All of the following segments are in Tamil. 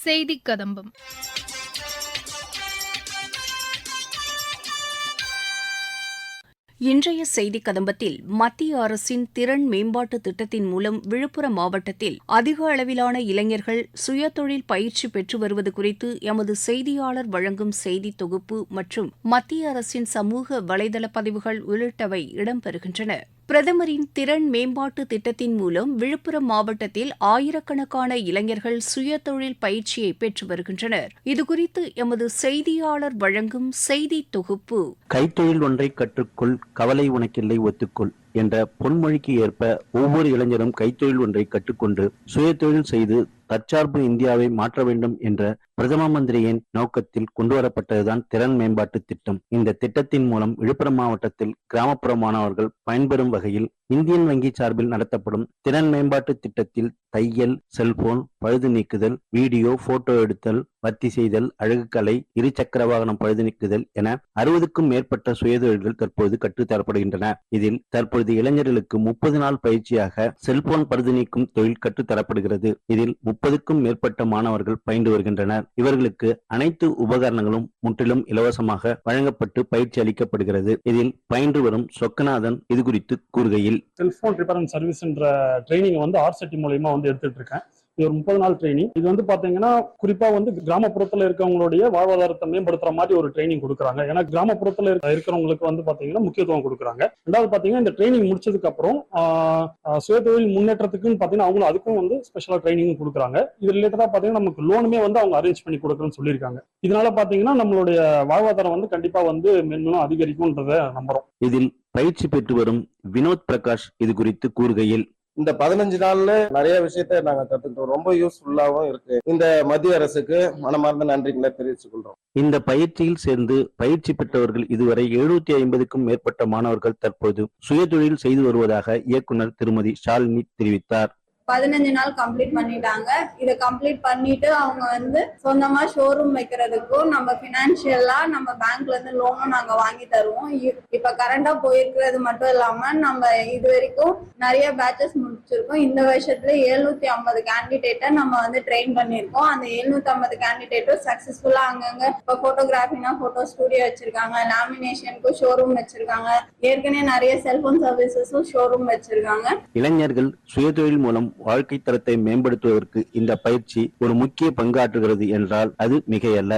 செய்தி கதம்பம் இன்றைய செய்தி கதம்பத்தில் மத்திய அரசின் திறன் மேம்பாட்டு திட்டத்தின் மூலம் விழுப்புரம் மாவட்டத்தில் அதிக அளவிலான இளைஞர்கள் சுயதொழில் பயிற்சி பெற்று வருவது குறித்து எமது செய்தியாளர் வழங்கும் செய்தி தொகுப்பு மற்றும் மத்திய அரசின் சமூக வலைதள பதிவுகள் உள்ளிட்டவை இடம்பெறுகின்றன. பிரதமரின் திறன் மேம்பாட்டு திட்டத்தின் மூலம் விழுப்புரம் மாவட்டத்தில் ஆயிரக்கணக்கான இளைஞர்கள் சுயதொழில் பயிற்சியை பெற்று வருகின்றனர். இதுகுறித்து எமது செய்தியாளர் வழங்கும் செய்தி தொகுப்பு. கைத்தொழில் ஒன்றை கற்றுக்கொள் கவலை உனக்கில்லை ஒத்துக்கொள் என்ற பொன்மொழிக்கு ஏற்ப ஒவ்வொரு இளைஞரும் கைத்தொழில் ஒன்றை கற்றுக்கொண்டு சுயதொழில் செய்து தற்சார்பு இந்தியாவை மாற்ற வேண்டும் என்ற பிரதம மந்திரியின் நோக்கத்தில் கொண்டுவரப்பட்டதுதான் திறன் மேம்பாட்டு திட்டம். இந்த திட்டத்தின் மூலம் விழுப்புரம் மாவட்டத்தில் கிராமப்புற மாணவர்கள் பயன்பெறும் வகையில் இந்தியன் வங்கி சார்பில் நடத்தப்படும் திறன் மேம்பாட்டு திட்டத்தில் தையல் செல்போன் பழுது நீக்குதல் வீடியோ போட்டோ எடுத்தல் வர்த்தி செய்தல் அழகுக்கலை இருசக்கர வாகனம் பழுது நீக்குதல் என அறுபதுக்கும் மேற்பட்ட சுயதொழில்கள் தற்போது கற்றுத்தரப்படுகின்றன இதில் தற்பொழுது இளைஞர்களுக்கு முப்பது நாள் பயிற்சியாக செல்போன் பழுது நீக்கும் தொழில் கற்றுத்தரப்படுகிறது இதில் முப்பதுக்கும் மேற்பட்ட மாணவர்கள் பயின்று வருகின்றனர். இவர்களுக்கு அனைத்து உபகரணங்களும் முற்றிலும் இலவசமாக வழங்கப்பட்டு பயிற்சி அளிக்கப்படுகிறது. இதில் பயின்று வரும் சொக்கநாதன் இது குறித்து கூறுகையில் செல்போன் ரிப்பேர் அண்ட் சர்வீஸ்ன்ற ட்ரைனிங் வந்து ஆர்செட்டி மூலயமா வந்து எடுத்துட்டு இருக்கேன் இது ஒரு முப்பது நாள் ட்ரைனிங் இது வந்து பாத்தீங்கன்னா குறிப்பா வந்து கிராமப்புறத்துல இருக்கவங்களுடைய வாழ்வாதாரத்தை மேம்படுத்துற மாதிரி ஒரு ட்ரைனிங் கொடுக்குறாங்க. ஏன்னா கிராமப்புறத்துல இருக்கிறவங்களுக்கு வந்து பாத்தீங்கன்னா முக்கியத்துவம் கொடுக்குறாங்க. ரெண்டாவது பாத்தீங்கன்னா இந்த ட்ரைனிங் முடிச்சதுக்கு அப்புறம் ஆஹ், சுயதொழில் முன்னேற்றத்துக்குன்னு பாத்தீங்கன்னா அவங்களும் அதுக்கும் வந்து ஸ்பெஷலா ட்ரைனிங் கொடுக்குறாங்க. இது ரிலேட்டடா பாத்தீங்கன்னா நமக்கு லோனுமே வந்து அவங்க அரேஞ்ச் பண்ணி கொடுக்குறேன்னு சொல்லியிருக்காங்க. இதனால பாத்தீங்கன்னா நம்மளுடைய வாழ்வாதாரம் வந்து கண்டிப்பா வந்து மென்மேலும் அதிகரிக்கும்ன்றத நம்புறோம். இதில் பயிற்சி பெற்று வரும் வினோத் பிரகாஷ் இது குறித்து கூறுகையில் இந்த பதினஞ்சு நாள்ல நிறைய விஷயத்த நாங்க கத்துக்கிட்டோம். ரொம்ப யூஸ்ஃபுல்லாவும் இருக்கு. இந்த மத்திய அரசுக்கு மனமார்ந்த நன்றிகளை தெரிவித்துக் கொள்றோம். இந்த பயிற்சியில் சேர்ந்து பயிற்சி பெற்றவர்கள் இதுவரை எழுநூத்தி ஐம்பதுக்கும் மேற்பட்ட மாணவர்கள் தற்போது சுயதொழில் செய்து வருவதாக இயக்குனர் திருமதி ஷாலினி தெரிவித்தார். பதினஞ்சு நாள் கம்ப்ளீட் பண்ணிட்டாங்க. இதை கம்ப்ளீட் பண்ணிட்டு அவங்க வந்து சொந்தமா ஷோரூம் வைக்கிறதுக்கும் நம்ம பினான்சியலா நம்ம பேங்க்ல இருந்து லோனும் நாங்க வாங்கி தருவோம். இ- இப்ப கரண்டா போயிருக்கிறது மட்டும் இல்லாம நம்ம இது வரைக்கும் நிறைய பேட்சஸ் முடிச்சிருக்கோம். இந்த வருஷத்துல எழுநூத்தி ஐம்பது கேண்டிடேட்டை நம்ம வந்து ட்ரெயின் பண்ணியிருக்கோம். அந்த எழுநூத்தி ஐம்பது கேண்டிடேட்டும் சக்சஸ்ஃபுல்லா அங்கங்க இப்போ போட்டோகிராஃபினா போட்டோ ஸ்டுடியோ வச்சிருக்காங்க லேமினேஷனுக்கும் ஷோரூம் வச்சிருக்காங்க. ஏற்கனவே நிறைய செல்போன் சர்வீசஸும் ஷோரூம் வச்சிருக்காங்க. இளைஞர்கள் சுயதொழில் மூலம் வாழ்க்கை தரத்தை மேம்படுத்துவதற்கு இந்த பயிற்சி ஒரு முக்கிய பங்காற்றுகிறது என்றால் அது மிகையல்ல.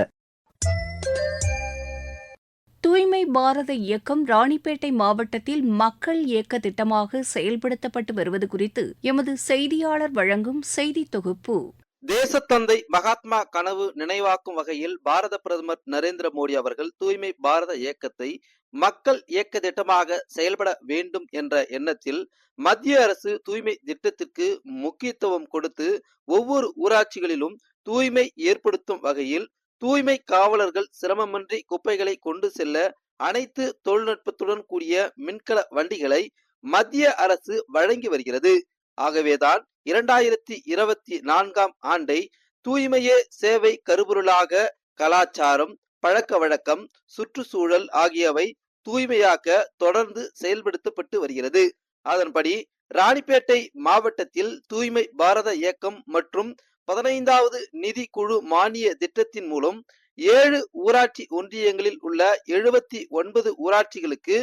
தூய்மை பாரத இயக்கம் ராணிப்பேட்டை மாவட்டத்தில் மக்கள் இயக்க திட்டமாக செயல்படுத்தப்பட்டு வருவது குறித்து எமது செய்தியாளர் வழங்கும் செய்தி தொகுப்பு. தேசத்தந்தை மகாத்மா கனவு நினைவாக்கும் வகையில் பாரத பிரதமர் நரேந்திர மோடி அவர்கள் தூய்மை பாரத இயக்கத்தை மக்கள் இயக்க திட்டமாக செயல்பட வேண்டும் என்ற எண்ணத்தில் மத்திய அரசு தூய்மை திட்டத்திற்கு முக்கியத்துவம் கொடுத்து ஒவ்வொரு ஊராட்சிகளிலும் தூய்மை ஏற்படுத்தும் வகையில் தூய்மை காவலர்கள் சிரமமின்றி குப்பைகளை கொண்டு செல்ல அனைத்து தொழில்நுட்பத்துடன் கூடிய மின்கல வண்டிகளை மத்திய அரசு வழங்கி வருகிறது. ஆகவேதான் இரண்டாயிரத்தி இருபத்தி நான்காம் ஆண்டை தூய்மையே சேவை கருபொருளாக கலாச்சாரம் பழக்க வழக்கம் சுற்றுச்சூழல் ஆகியவை தூய்மையாக்க தொடர்ந்து செயல்படுத்தப்பட்டு வருகிறது. அதன்படி ராணிப்பேட்டை மாவட்டத்தில் தூய்மை பாரத இயக்கம் மற்றும் பதினைந்தாவது நிதி குழு மானிய திட்டத்தின் மூலம் ஏழு ஊராட்சி ஒன்றியங்களில் உள்ள எழுபத்தி ஒன்பது ஊராட்சிகளுக்கு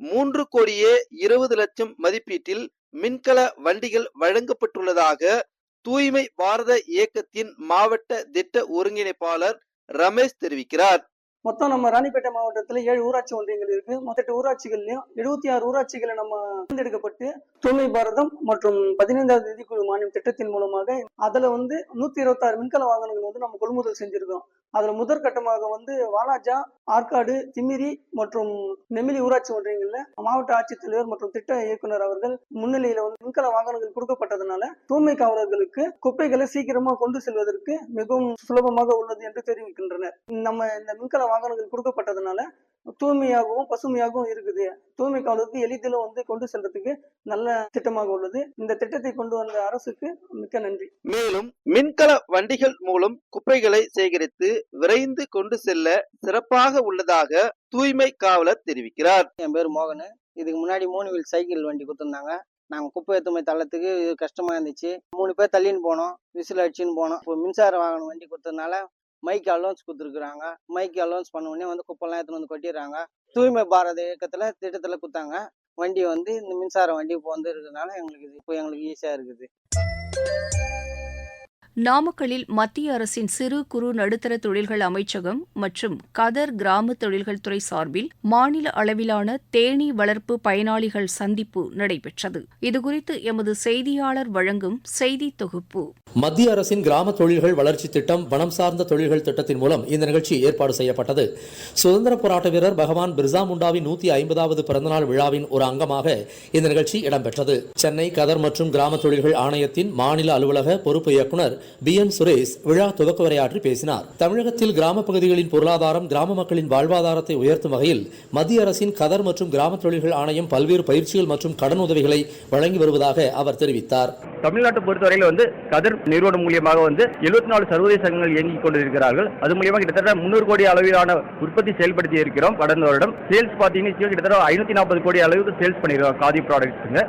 மூன்று கோடியே இருபது லட்சம் மதிப்பீட்டில் மின்கல வண்டிகள் வழங்கப்பட்டுள்ளதாக தூய்மை பாரத இயக்கத்தின் மாவட்ட திட்ட ஒருங்கிணைப்பாளர் ரமேஷ் தெரிவிக்கிறார். மொத்தம் நம்ம ராணிப்பேட்டை மாவட்டத்தில் ஏழு ஊராட்சி ஒன்றியங்கள் இருக்கு. மொத்த எட்டு ஊராட்சிகள்லயும் எழுபத்தி ஆறு ஊராட்சிகளை நம்ம தேர்ந்தெடுக்கப்பட்டு தூய்மை பாரதம் மற்றும் பதினைந்தாவது நிதிக்குழு மானியம் திட்டத்தின் மூலமாக அதுல வந்து நூத்தி இருபத்தி ஆறு மின்கல வாகனங்கள் வந்து நம்ம கொள்முதல் செஞ்சிருக்கோம். அதுல முதற்கட்டமாக வந்து வாலாஜா ஆற்காடு திமிரி மற்றும் நெமிலி ஊராட்சி ஒன்றியங்கள்ல மாவட்ட ஆட்சித்தலைவர் மற்றும் திட்ட இயக்குனர் அவர்கள் முன்னிலையில வந்து மின்கல வாகனங்கள் கொடுக்கப்பட்டதுனால தூய்மை காவலர்களுக்கு குப்பைகளை சீக்கிரமா கொண்டு செல்வதற்கு மிகவும் சுலபமாக உள்ளது என்று தெரிவிக்கின்றனர். நம்ம இந்த மின்கல வாகனங்கள் கொடுக்கப்பட்டதுனால தூய்மையாகவும் பசுமையாகவும் இருக்குது. தூய்மை காவலருக்கு எளிதிலும் வந்து கொண்டு செல்றதுக்கு நல்ல திட்டமாக உள்ளது. இந்த திட்டத்தை கொண்டு வந்த அரசுக்கு மிக்க நன்றி. மேலும் மின்கல வண்டிகள் மூலம் குப்பைகளை சேகரித்து விரைந்து கொண்டு செல்ல சிறப்பாக உள்ளதாக தூய்மை காவலர் தெரிவிக்கிறார். என் பேர் மோகன். இதுக்கு முன்னாடி மூணு வீல் சைக்கிள் வண்டி கொடுத்துருந்தாங்க. நாங்கள் குப்பை ஏற்றுமை தள்ளத்துக்கு கஷ்டமாக இருந்துச்சு. மூணு பேர் தள்ளின்னு போனோம். விசில் அடிச்சுன்னு போனோம். இப்போ மின்சார வாகனம் வண்டி கொடுத்ததுனால மைக் அலோன்ஸ் கொடுத்துருக்குறாங்க. மைக் அலோன்ஸ் பண்ண உடனே வந்து குப்பைலாம் எடுத்துன்னு வந்து கொட்டிடுறாங்க. தூய்மை பாரத இயக்கத்தில் திட்டத்தில் கொடுத்தாங்க. வண்டி வந்து இந்த மின்சார வண்டி இப்போ வந்து இருக்கிறதுனால எங்களுக்கு இது இப்போ எங்களுக்கு ஈஸியாக இருக்குது. நாமக்கல்லில் மத்திய அரசின் சிறு குறு நடுத்தர தொழில்கள் அமைச்சகம் மற்றும் கதர் கிராம தொழில்கள் துறை சார்பில் மாநில அளவிலான தேனீ வளர்ப்பு பயனாளிகள் சந்திப்பு நடைபெற்றது. இதுகுறித்து எமது செய்தியாளர் வழங்கும் செய்தி தொகுப்பு. மத்திய அரசின் கிராம தொழில்கள் வளர்ச்சி திட்டம் வனம் சார்ந்த தொழில்கள் திட்டத்தின் மூலம் இந்த நிகழ்ச்சி ஏற்பாடு செய்யப்பட்டது. சுதந்திர போராட்ட வீரர் பகவான் பிர்சா முண்டாவின் நூத்தி ஐம்பதாவது பிறந்தநாள் விழாவின் ஒரு அங்கமாக இந்த நிகழ்ச்சி இடம்பெற்றது. சென்னை கதர் மற்றும் கிராம தொழில்கள் ஆணையத்தின் மாநில அலுவலக பொறுப்பு இயக்குநர் பி என் சுரேஷ் விழா துவக்க உரையாற்றி பேசினார். தமிழகத்தில் கிராம பகுதிகளின் பொருளாதாரம் கிராம மக்களின் வாழ்வாதாரத்தை உயர்த்தும் வகையில் மத்திய அரசின் கதர் மற்றும் கிராம தொழில்கள் ஆணையம் பல்வேறு பயிற்சிகள் மற்றும் கடன் உதவிகளை வழங்கி வருவதாக அவர் தெரிவித்தார். தமிழ்நாட்டை பொறுத்தவரையில் வந்து கதர் நிறுவனம் மூலியமாக வந்து எழுபத்தி நாலு சர்வதேச சங்கங்கள் இயங்கிக் கொண்டிருக்கிறார்கள். அது மூலியமாக கிட்டத்தட்ட முன்னூறு கோடி அளவிலான உற்பத்தி செயல்படுத்தி இருக்கிறோம். கடந்த வருடம் சேல்ஸ் பார்த்தீங்கன்னா கிட்டத்தட்ட ஐநூத்தி நாற்பது கோடி அளவுக்கு சேல்ஸ் பண்ணிருக்கோம் Khadi ப்ராடக்ட்ஸுங்க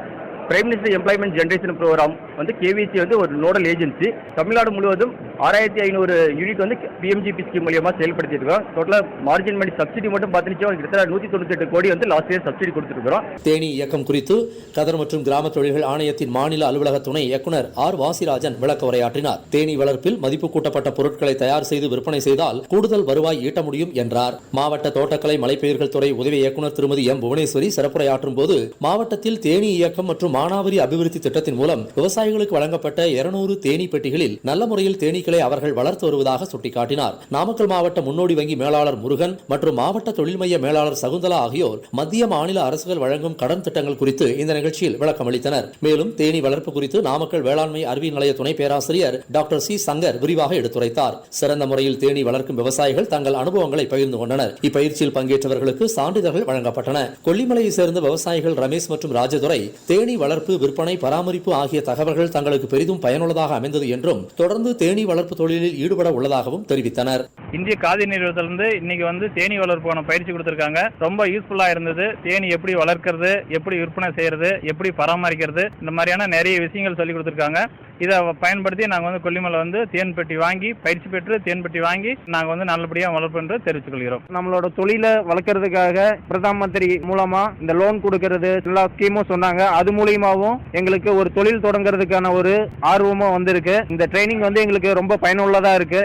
prime minister employment generation program வந்து கேவிசி வந்து ஒரு நோடல் ஏஜென்சி தமிழ்நாடு முழுவதும் ஆறாயிரத்தி ஐநூறு யூனிட் வந்து பிஎம்ஜிபி ஸ்கீம் மூலியமாக செயல்படுத்தியிருக்கோம் டோட்டலாக மார்ஜின் மணி சப்சிடி மட்டும் பார்த்துச்சோம் கிட்டத்தட்ட நூற்றி தொண்ணூற்றி கோடி வந்து லாஸ்ட் இயர் சப்சிடி கொடுத்துருக்கிறோம் தேனி இயக்கம் குறித்து கதர் மற்றும் கிராம தொழில்கள் ஆணையத்தின் மாநில அலுவலக துணை இயக்குநர் ஆர் வாசிராஜன் விளக்க உரையாற்றினார். தேனி வளர்ப்பில் மதிப்பு கூட்டப்பட்ட பொருட்களை தயார் செய்து விற்பனை செய்தால் கூடுதல் வருவாய் ஈட்ட முடியும் என்றார். மாவட்ட தோட்டக்கலை மலைப்பயிர்கள் துறை உதவி இயக்குநர் திருமதி எம் புவனேஸ்வரி சிறப்புரையாற்றும் போது மாவட்டத்தில் தேனி இயக்கம் மற்றும் மானாவரி அபிவிருத்தி திட்டத்தின் மூலம் விவசாயிகளுக்கு வழங்கப்பட்ட இருநூறு தேனி பெட்டிகளில் நல்ல முறையில் தேனீக்களை அவர்கள் வளர்த்து வருவதாக சுட்டிக்காட்டினார். நாமக்கல் மாவட்ட முன்னோடி வங்கி மேலாளர் முருகன் மற்றும் மாவட்ட தொழில் மைய மேலாளர் சகுந்தலா ஆகியோர் மத்திய மாநில அரசுகள் வழங்கும் கடன் திட்டங்கள் குறித்து இந்த நிகழ்ச்சியில் விளக்கம் அளித்தனர். மேலும் தேனி வளர்ப்பு குறித்து நாமக்கல் வேளாண்மை அறிவியல் நிலைய துணை பேராசிரியர் டாக்டர் சி. சங்கர் விரிவாக எடுத்துரைத்தார். சிறந்த முறையில் தேனி வளர்க்கும் விவசாயிகள் தங்கள் அனுபவங்களை பகிர்ந்து கொண்டனர். இப்பயிற்சியில் பங்கேற்றவர்களுக்கு சான்றிதழ்கள் வழங்கப்பட்டன. கொல்லிமலையை சேர்ந்த விவசாயிகள் ரமேஷ் மற்றும் ராஜதுரை தேனி வளர்ப்பு விற்பனை பராமரிப்பு ஆகிய தகவல்கள் தங்களுக்கு பெரிதும் பயனுள்ளதாக அமைந்தது என்றும் தொடர்ந்து தேனீ வளர்ப்பு தொழிலில் ஈடுபட உள்ளதாகவும் தெரிவித்தனர். இந்திய காதி நிறுவனத்திலிருந்து இன்னைக்கு வந்து தேனி வளர்ப்பான பயிற்சி கொடுத்துருக்காங்க. ரொம்ப யூஸ்ஃபுல்லா இருந்தது. தேனி எப்படி வளர்க்கறது எப்படி விற்பனை செய்யறது எப்படி பராமரிக்கிறது இந்த மாதிரியான நிறைய விஷயங்கள் சொல்லி கொடுத்துருக்காங்க. இதை பயன்படுத்தி நாங்கள் வந்து கொல்லிமலை வந்து தேன் பெட்டி வாங்கி பயிற்சி பெற்று தேன் பெட்டி வாங்கி நாங்கள் வந்து நல்லபடியாக வளர்ப்பு என்று தெரிவித்துக் கொள்கிறோம். நம்மளோட தொழிலை வளர்க்கறதுக்காக பிரதான் மந்திரி மூலமா இந்த லோன் கொடுக்கறது எல்லா ஸ்கீமும் சொன்னாங்க. அது மூலியமாவும் எங்களுக்கு ஒரு தொழில் தொடங்குறதுக்கான ஒரு ஆர்வமும் வந்திருக்கு. இந்த ட்ரைனிங் வந்து எங்களுக்கு ரொம்ப பயனுள்ளதா இருக்கு.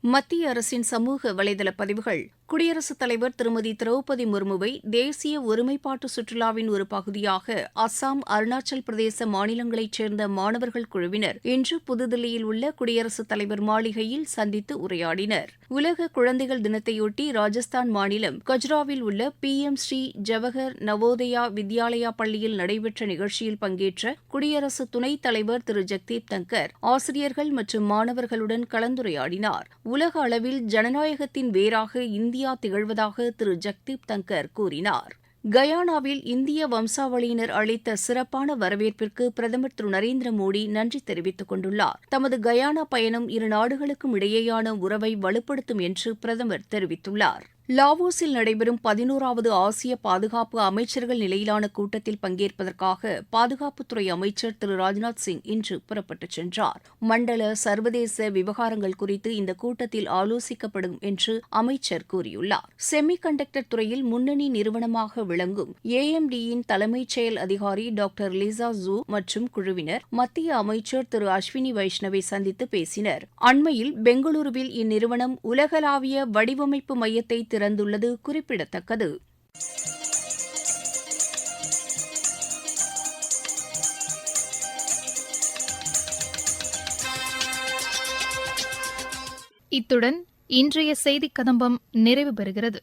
மத்திய அரசின் சமூக வலைதள பதிவுகள் குடியரசுத் தலைவர் திருமதி திரௌபதி முர்முவை தேசிய ஒருமைப்பாட்டு சுற்றுலாவின் ஒரு பகுதியாக அஸ்ஸாம் அருணாச்சல் பிரதேச மாநிலங்களைச் சேர்ந்த மாணவர்கள் குழுவினர் இன்று புதுதில்லியில் உள்ள குடியரசுத் தலைவர் மாளிகையில் சந்தித்து உரையாடினர். உலக குழந்தைகள் தினத்தையொட்டி ராஜஸ்தான் மாநிலம் கஜ்ராவில் உள்ள பி எம் ஸ்ரீ ஜவஹர் நவோதயா வித்யாலயா பள்ளியில் நடைபெற்ற நிகழ்ச்சியில் பங்கேற்ற குடியரசு துணைத் தலைவர் திரு. ஜெக்தீப் தங்கர் ஆசிரியர்கள் மற்றும் மாணவர்களுடன் கலந்துரையாடினார். உலக அளவில் ஜனநாயகத்தின் வேராக இந்தியா திகழ்வதாக திரு ஜக்தீப் தங்கர் கூறினார். கயானாவில் இந்திய வம்சாவளியினர் அளித்த சிறப்பான வரவேற்பிற்கு பிரதமர் திரு நரேந்திர மோடி நன்றி தெரிவித்துக் கொண்டுள்ளார். தமது கயானா பயணம் இரு நாடுகளுக்கும் இடையேயான உறவை வலுப்படுத்தும் என்று பிரதமர் தெரிவித்துள்ளார். லாவோஸில் நடைபெறும் பதினோராவது ஆசிய பாதுகாப்பு அமைச்சர்கள் நிலையிலான கூட்டத்தில் பங்கேற்பதற்காக பாதுகாப்புத்துறை அமைச்சர் திரு ராஜ்நாத் சிங் இன்று புறப்பட்டுச் சென்றார். மண்டல சர்வதேச விவகாரங்கள் குறித்து இந்த கூட்டத்தில் ஆலோசிக்கப்படும் என்று அமைச்சர் கூறியுள்ளார். செமி கண்டக்டர் துறையில் முன்னணி நிறுவனமாக விளங்கும் ஏஎம்டியின் தலைமைச் செயல் அதிகாரி டாக்டர் லிசா ஜூ மற்றும் குழுவினர் மத்திய அமைச்சர் திரு அஸ்வினி வைஷ்ணவை சந்தித்து பேசினர். அண்மையில் பெங்களூருவில் இந்நிறுவனம் உலகளாவிய வடிவமைப்பு மையத்தை திறந்துள்ளது குறிப்பிடத்தக்கது. இத்துடன் இன்றைய செய்திக் கதம்பம் நிறைவு பெறுகிறது.